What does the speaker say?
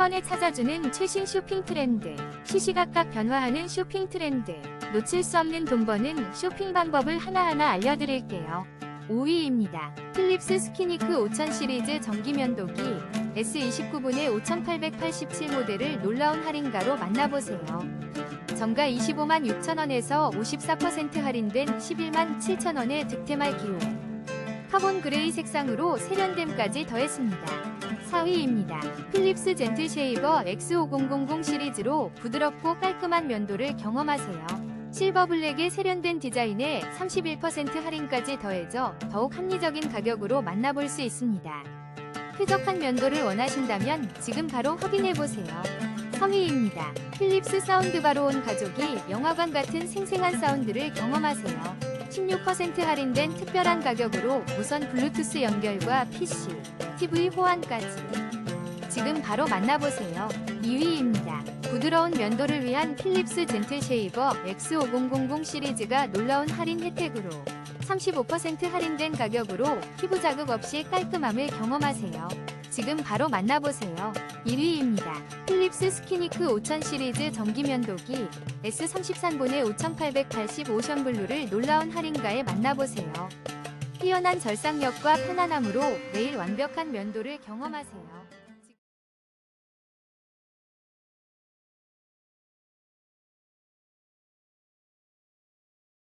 번에 찾아주는 최신 쇼핑 트렌드, 시시각각 변화하는 쇼핑 트렌드, 놓칠 수 없는 돈 버는 쇼핑 방법을 하나하나 알려드릴게요. 5위입니다. 필립스 스키니크 5000 시리즈 전기 면도기 S29분의 5887 모델을 놀라운 할인가로 만나보세요. 정가 25만 6천원에서 54% 할인된 11만 7천원의 득템할 기회. 카본 그레이 색상으로 세련됨까지 더했습니다. 4위입니다. 필립스 젠틀 쉐이버 X5000 시리즈로 부드럽고 깔끔한 면도를 경험하세요. 실버 블랙의 세련된 디자인에 31% 할인까지 더해져 더욱 합리적인 가격으로 만나볼 수 있습니다. 쾌적한 면도를 원하신다면 지금 바로 확인해보세요. 3위입니다. 필립스 사운드바로 온 가족이 영화관 같은 생생한 사운드를 경험하세요. 16% 할인된 특별한 가격으로 무선 블루투스 연결과 PC, TV 호환까지. 지금 바로 만나보세요. 2위입니다. 부드러운 면도를 위한 필립스 젠틀 쉐이버 X5000 시리즈가 놀라운 할인 혜택으로 35% 할인된 가격으로 피부 자극 없이 깔끔함을 경험하세요. 지금 바로 만나보세요. 1위입니다. 필립스 스키니크 5000 시리즈 전기 면도기 S33본의 5880 오션블루를 놀라운 할인가에 만나보세요. 뛰어난 절삭력과 편안함으로 매일 완벽한 면도를 경험하세요.